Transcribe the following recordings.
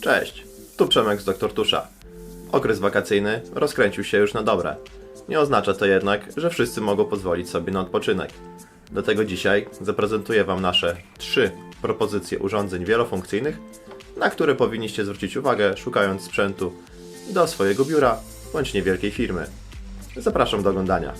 Cześć, tu Przemek z Doktor Tusza. Okres wakacyjny rozkręcił się już na dobre. Nie oznacza to jednak, że wszyscy mogą pozwolić sobie na odpoczynek. Dlatego dzisiaj zaprezentuję Wam nasze trzy propozycje urządzeń wielofunkcyjnych, na które powinniście zwrócić uwagę szukając sprzętu do swojego biura bądź niewielkiej firmy. Zapraszam do oglądania.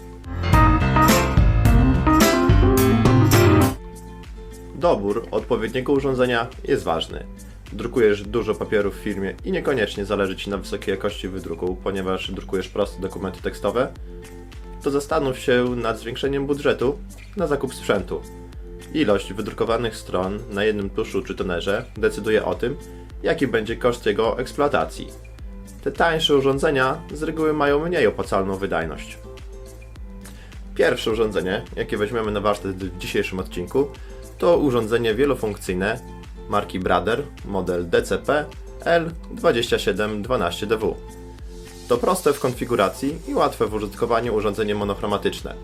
Dobór odpowiedniego urządzenia jest ważny. Drukujesz dużo papieru w firmie i niekoniecznie zależy Ci na wysokiej jakości wydruku, ponieważ drukujesz proste dokumenty tekstowe, to zastanów się nad zwiększeniem budżetu na zakup sprzętu. Ilość wydrukowanych stron na jednym tuszu czy tonerze decyduje o tym, jaki będzie koszt jego eksploatacji. Te tańsze urządzenia z reguły mają mniej opłacalną wydajność. Pierwsze urządzenie, jakie weźmiemy na warsztat w dzisiejszym odcinku, to urządzenie wielofunkcyjne marki Brother, model DCP L2712DW. To proste w konfiguracji i łatwe w użytkowaniu urządzenie monochromatyczne.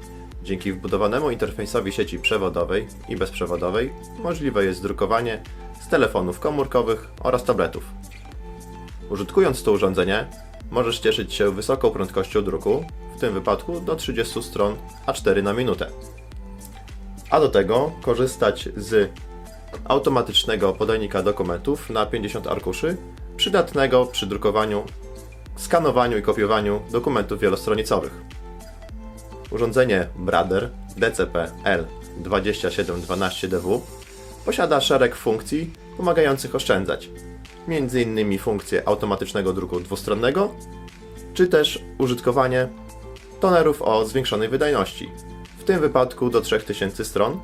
Dzięki wbudowanemu interfejsowi sieci przewodowej i bezprzewodowej możliwe jest drukowanie z telefonów komórkowych oraz tabletów. Użytkując to urządzenie, możesz cieszyć się wysoką prędkością druku, w tym wypadku do 30 stron A4 na minutę. A do tego korzystać z automatycznego podajnika dokumentów na 50 arkuszy, przydatnego przy drukowaniu, skanowaniu i kopiowaniu dokumentów wielostronicowych. Urządzenie Brother DCP L2712DW posiada szereg funkcji pomagających oszczędzać, m.in. funkcję automatycznego druku dwustronnego, czy też użytkowanie tonerów o zwiększonej wydajności, w tym wypadku do 3000 stron,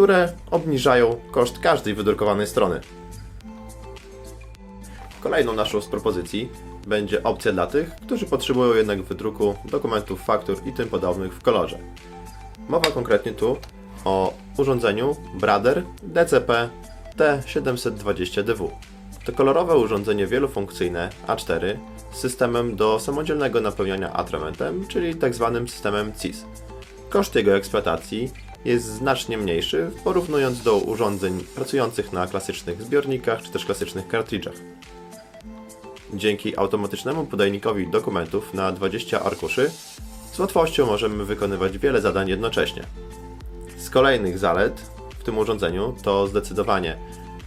które obniżają koszt każdej wydrukowanej strony. Kolejną naszą z propozycji będzie opcja dla tych, którzy potrzebują jednak wydruku dokumentów, faktur i tym podobnych w kolorze. Mowa konkretnie tu o urządzeniu Brother DCP T720DW. To kolorowe urządzenie wielofunkcyjne A4 z systemem do samodzielnego napełniania atramentem, czyli tzw. systemem CIS. Koszt jego eksploatacji jest znacznie mniejszy, porównując do urządzeń pracujących na klasycznych zbiornikach czy też klasycznych kartridżach. Dzięki automatycznemu podajnikowi dokumentów na 20 arkuszy z łatwością możemy wykonywać wiele zadań jednocześnie. Z kolejnych zalet w tym urządzeniu to zdecydowanie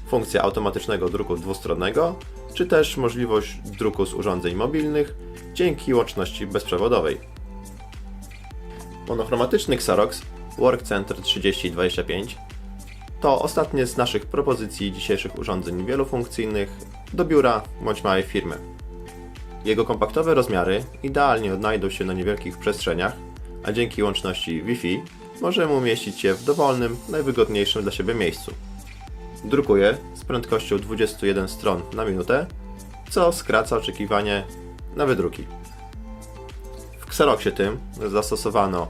funkcja automatycznego druku dwustronnego, czy też możliwość druku z urządzeń mobilnych dzięki łączności bezprzewodowej. Monochromatyczny Xerox WorkCenter 3025 to ostatnie z naszych propozycji dzisiejszych urządzeń wielofunkcyjnych do biura bądź małej firmy. Jego kompaktowe rozmiary idealnie odnajdą się na niewielkich przestrzeniach, a dzięki łączności Wi-Fi możemy umieścić je w dowolnym, najwygodniejszym dla siebie miejscu. Drukuje z prędkością 21 stron na minutę, co skraca oczekiwanie na wydruki. W Xeroxie tym zastosowano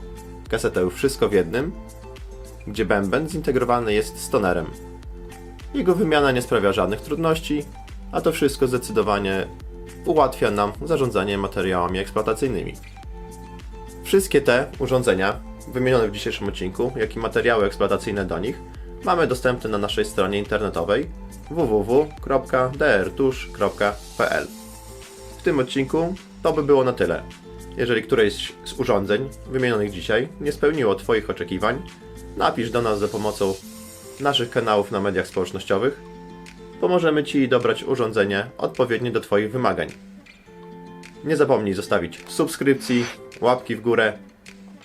kasetę Wszystko w jednym, gdzie bęben zintegrowany jest z tonerem. Jego wymiana nie sprawia żadnych trudności, a to wszystko zdecydowanie ułatwia nam zarządzanie materiałami eksploatacyjnymi. Wszystkie te urządzenia wymienione w dzisiejszym odcinku, jak i materiały eksploatacyjne do nich mamy dostępne na naszej stronie internetowej www.drtusz.pl. W tym odcinku to by było na tyle. Jeżeli któreś z urządzeń wymienionych dzisiaj nie spełniło Twoich oczekiwań, napisz do nas za pomocą naszych kanałów na mediach społecznościowych. Pomożemy Ci dobrać urządzenie odpowiednie do Twoich wymagań. Nie zapomnij zostawić subskrypcji, łapki w górę.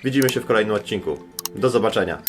Widzimy się w kolejnym odcinku. Do zobaczenia.